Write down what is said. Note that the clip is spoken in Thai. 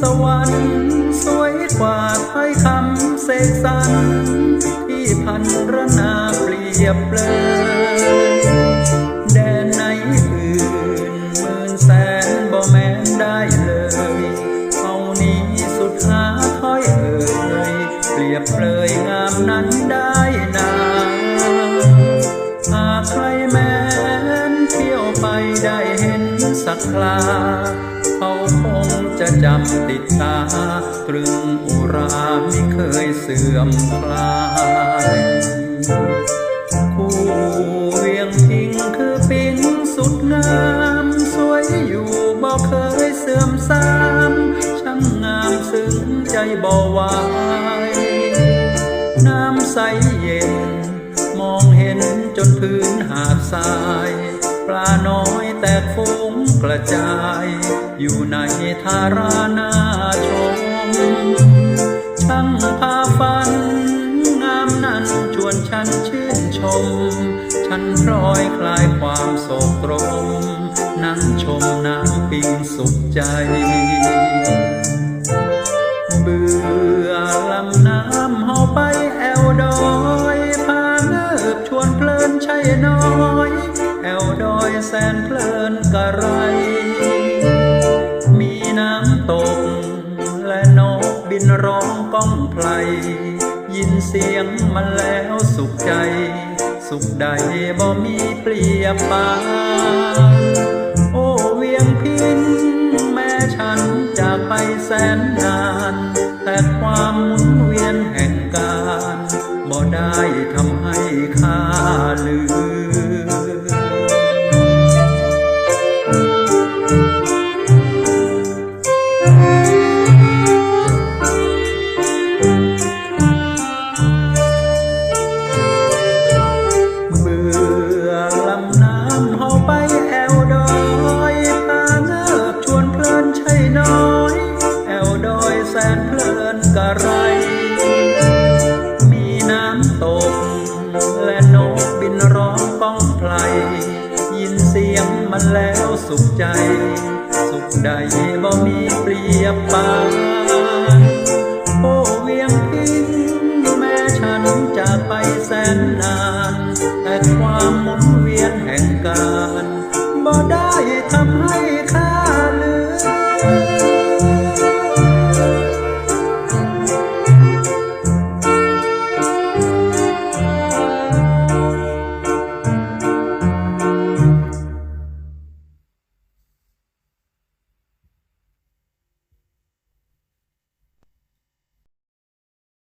สวรรค์สวยกว่าถ้อยคำเสกสรรที่พันระนาเปรียบเลยแดนไหนอื่นหมื่นแสนบ่แม้นได้เลยเอานี้สุดหาถ้อยเอ่ยเปรียบเลยงามนั้นได้นาหากใครแม้นเที่ยวไปได้เห็นสักครา จำติดตา ตรึงอุราไม่เคยเสื่อมคลายคู่เวียงพิงคือปิงสุดงามสวยอยู่บ่เคยเสื่อมสามช่างงามซึ้งใจบ่ไหวน้ำใสเย็น มองเห็นจนพื้นหาดทราย ปลาน้อยแตกฟุ้งกระจาย อยู่ในทารานาชม ช่างพาฝัน งามนั้นชวนฉันชื่นชม ฉันพลอยคลายความโศกตรม นั่งชมน้ำปิงสุขใจ เบื่อลำน้ำเฮาไปแอวดอยพาเงิบชวนเพลินใช่น้อย แอวดอยแสนเพลินกะไร บินร้องก้องไพลยินเสียงมันแล้วสุขใจ สุขใดบ่มีเปรียบปานโอ้เวียงพิน แม่ฉันจากไปแสนนาน แต่ความหมุนเวียนแห่งการบ่ได้ แล้วสุขใจ สุขใดบ่มีเปรียบปานโอ้เวียงพิงแม้ฉันจากไปแสนนาน แต่ความหมุนเวียนแห่งการบ่ได้ทำ